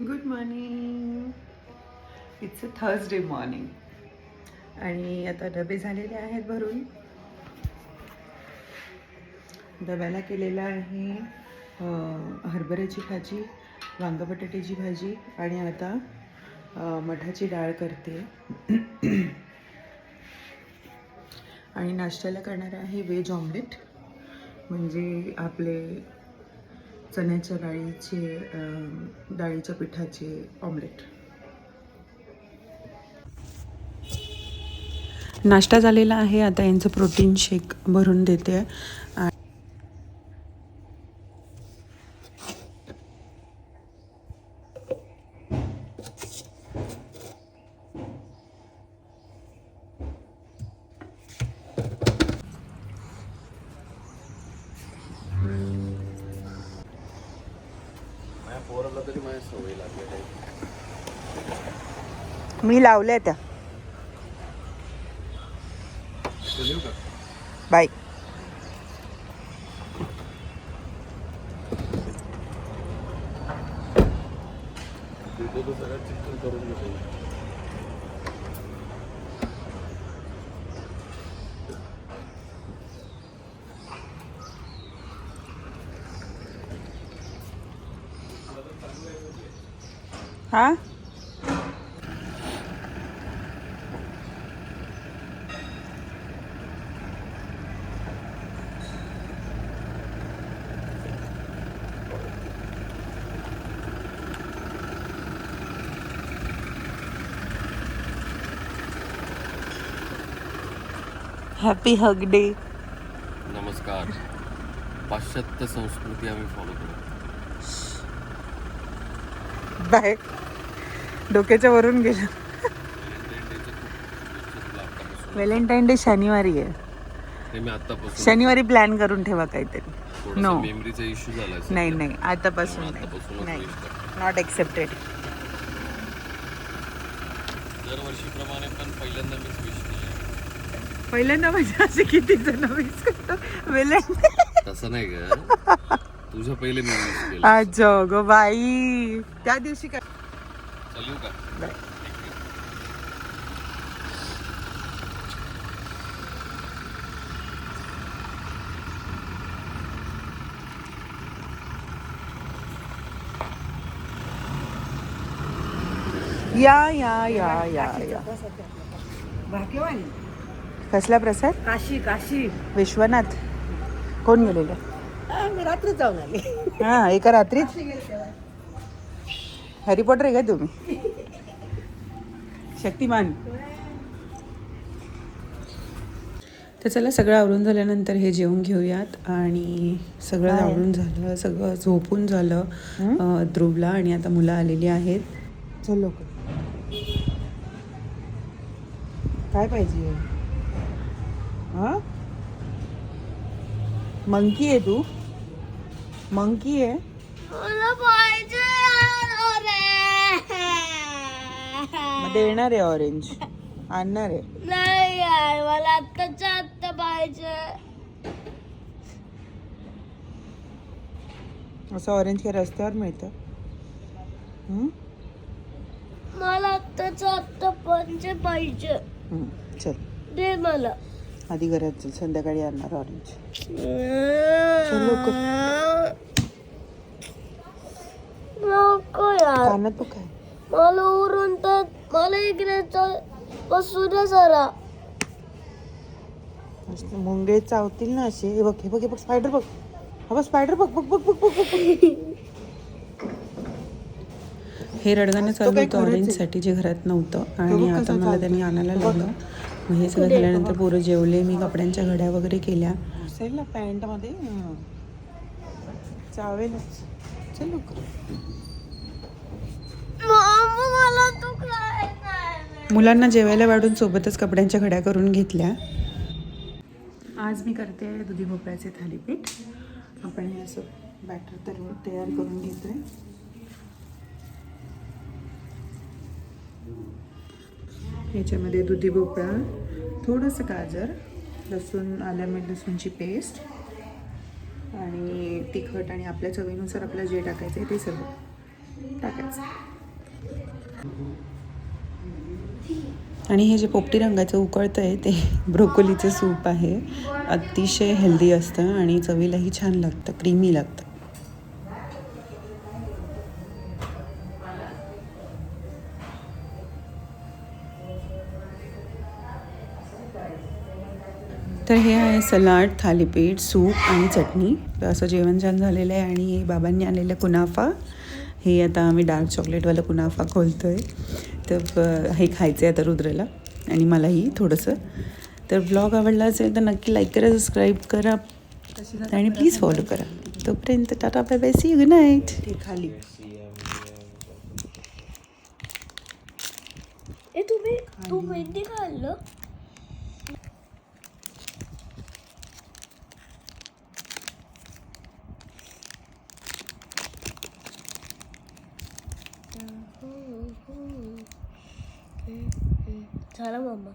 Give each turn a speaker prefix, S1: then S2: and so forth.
S1: Good morning it's a Thursday morning आणि आता डबे झालेले आहेत भरून. डब्याला केलेलं आहे हरभऱ्याची भाजी वांग बटाट्याची भाजी आणि आता मठाची डाळ करते. आणि नाश्त्याला करणार आहे व्हेज ऑमलेट म्हणजे आपले चण्याच्या डाळीचे डाळीच्या पिठाचे ऑमलेट नाश्ता झालेला आहे. आता यांचं प्रोटीन शेक भरून देते.
S2: पोराला तरी माझ्या सवय लागलेली आहे.
S1: मी लावल्या त्या बाय.
S2: तिथे तो सगळं चिकन करून घेतो
S1: हा? हॅपी हग डे
S2: नमस्कार. पाश्चात्य संस्कृती आम्ही फॉलो करतो
S1: बाय डोक्याच्या वरून गेलं. व्हॅलेंटाईन डे शनिवारी आहे. शनिवारी प्लॅन करून ठेवा काहीतरी.
S2: मेमरीचा इश्यू झाला
S1: नाही नाही. आतापासून नाही. नॉट एक्सेप्टेड
S2: दरवर्षीप्रमाणे पण पहिल्यांदा मीच विश केलं
S1: पहिल्यांदा म्हणजे असे किती जण मिस करतो? व्हॅलेंटाईन
S2: तसं नाही ग. तुझं पहिले मी
S1: आज गो बाई. त्या दिवशी काय?
S2: चल का?
S1: बाय. या या या या या.
S3: भाग्यवानी.
S1: कसला प्रसाद?
S3: काशी काशी.
S1: विश्वनाथ. कोण गेलेलं?
S3: मी रात्री जाऊन आले.
S1: हा एका रात्रीत? हॅरी पॉटर आहे का तुम्ही? शक्तिमान. तर चला सगळं आवरून झाल्यानंतर हे जेवून घेऊयात. आणि सगळं आवरून झालं सगळं झोपून झालं अं, ध्रुवला. आणि आता मुलं आलेली आहेत. चल लोक काय पाहिजे? हा? मंकी आहे तू? मंकी आहे. मग देणार आहे ऑरेंज आणणार आहे.
S4: नाही यार मला आत्ताच्या आत्ता पाहिजे.
S1: असं ऑरेंज काय रस्त्यावर मिळतं. हम्म?
S4: मला आत्ताच्या आत्ता पंचे पाहिजे.
S1: हम्म, चल.
S4: दे मला.
S1: आधी घरात चल संध्याकाळी आणणार ऑरेंज चल लवकर. कानात बघ काय.
S4: मला उरून तर मला इकडे चल. बसू दे जरा.
S1: मस्त मुंगे चावतील ना असे. हे बघ हे बघ हे बघ स्पायडर बघ. हा बघ स्पायडर बघ बघ बघ बघ बघ बघ. हे रडगाणं चालू होतं ऑरेंजसाठी जे घरात नव्हतं. आणि आता मला त्यांनी आणायला लागलं मग हे सगळं झाल्यानंतर पोरं जेवले मी कपड्यांच्या घड्या वगैरे केल्या. असेल ना पॅन्टमध्ये. चावेलच चल लवकर.
S4: मम्मा मला तू काय नाही
S1: मुलांना जेवायला वाढून सोबतच कपड्यांच्या घड्या करून घेतल्या. आज मी करते दुधी भोपळ्याचे थालीपीठ. आपण हे असं बॅटर तर तयार करून घेतोय. ह्याच्यामध्ये दुधी भोपळा थोडंसं गाजर लसूण आल्या मीठ लसूणची पेस्ट आणि तिखट आणि आपल्या चवीनुसार आपल्याला जे टाकायचं आहे ते सगळं टाकायचं. आणि हे जे पोपटी रंगाचं उकळतं आहे ते ब्रोकोलीचं सूप आहे. अतिशय हेल्दी असतं आणि चवीलाही छान लागतं क्रीमी लागतं. तर हे आहे सलाड थालीपीठ सूप आणि चटणी. तर असं जेवण छान झालेलं आहे आणि बाबांनी आणलेलं कुनाफा. हे आता आम्ही डार्क चॉकलेटवाला कुनाफा खोलतो आहे तर हे खायचं आहे आता रुद्रला आणि मलाही थोडंसं. तर ब्लॉग आवडला असेल तर नक्की लाईक करा सबस्क्राईब करा आणि प्लीज फॉलो करा. तोपर्यंत ta-ta bye bye see good night
S3: ते खाली.
S4: तू मेहंदी खाल्लं झालं मम्मा